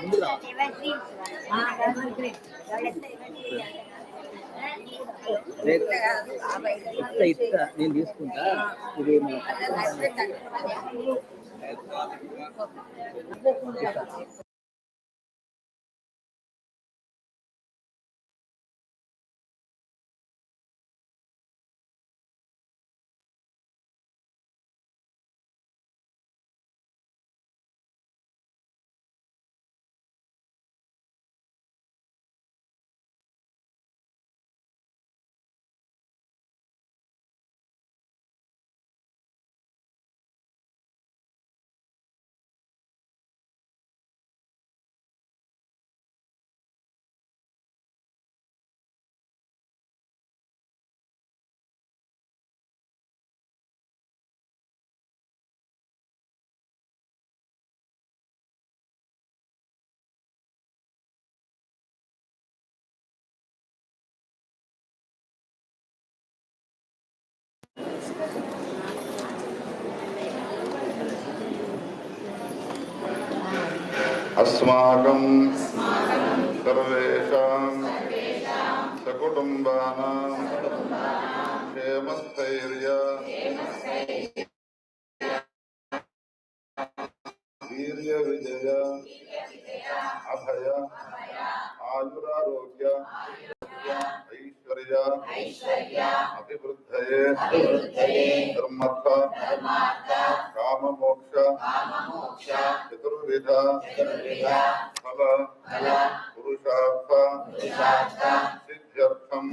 ఇట్లా ఇట్లా నేను తీసుకుంటా ఇది మన అస్మాకం సర్వేషాం సకుటుంబానాం క్షేమస్థైర్య వీర్య విజయ అభయ ఆయురారోగ్య ఐశ్వర్య అభివృద్ధయే ధర్మర్థ चतुर्विध फल पुरुषार्थ सिद्ध्यर्थम